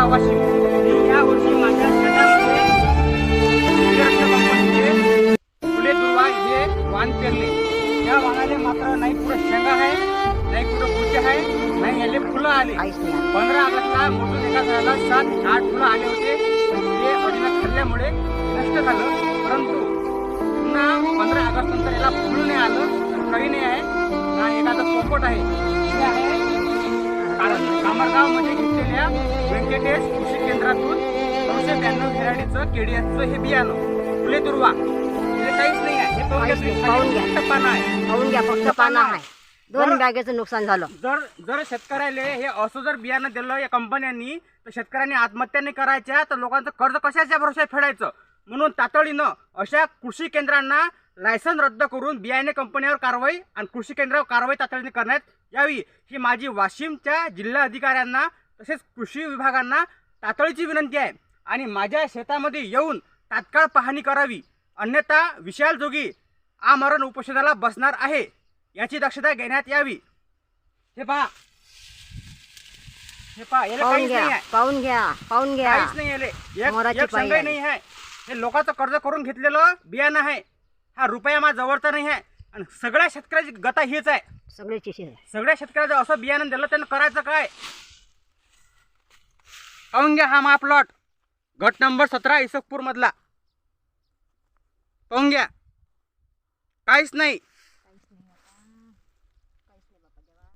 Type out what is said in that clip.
माझा वाशिम या वर्षी माझ्या शेतामध्ये फुले दुर्वा हे वाण पेरले. त्या वाणाने मात्र नाही कुठं आहे नाही कुठं गुचे नाही याले फुलं आले. पंधरा ऑगस्टला मोठून एका झाला सात आठ फुलं आले होते. ते वडिला खाल्ल्यामुळे नष्ट झालं. परंतु पुन्हा पंधरा ऑगस्ट नंतर याला फुलं नाही आलं खरी नाही आहे. ना एखादं आहे कारण कामरगावमध्ये व्यंकटेश कृषी केंद्रातून दोनशे ब्याण्णव व्हेरायटीचं केडीएसचं हे बियाणं फुले दुर्वा. हे काहीच नाही आहे. हे पाहून घ्या. फक्त पानं आहे. पाहून घ्या फक्त पानं आहे. दोन बरं. बॅगेचं नुकसान झालं. जर जर शेतकऱ्याला हे असं जर बियाणं दिलं या कंपन्यांनी तर शेतकऱ्यांनी आत्महत्या नाही करायच्या तर लोकांचं कर्ज कशाच्या भरोशा फेडायचं? म्हणून तातडीनं अशा कृषी केंद्रांना लायसन रद्द करून बियाणे कंपन्यावर कारवाई आणि कृषी केंद्रावर कारवाई तातडीने करण्यात यावी. ही माझी वाशिमच्या जिल्हा अधिकाऱ्यांना तसेच कृषी विभागांना तातडीची विनंती आहे. आणि माझ्या शेतामध्ये येऊन तात्काळ पाहणी करावी. अन्यथा विशाल जोगी आमरण उपोषणाला बसणार आहे याची दक्षता घेण्यात यावी. हे पहा. हे पहा याला पाहून काहीच नाही घ्या आहे. पाहून घ्या पाहून घ्या. काहीच नाही याले. एक मोराची एक पाई संघही आहे. नाही आहे. हे लोकांचं कर्ज करून घेतलेलं बियाणं आहे. हा रुपया मा जवळचा नाही आहे. आणि सगळ्या शेतकऱ्याची गता हीच आहे. सगळे चिशी आहे. सगळ्या शेतकऱ्याचं असं बियाणं दिलं त्यानं करायचं काय? औंग्या हा मा प्लॉट घट नंबर सतरा इसकपूर मधला काहीच नाही.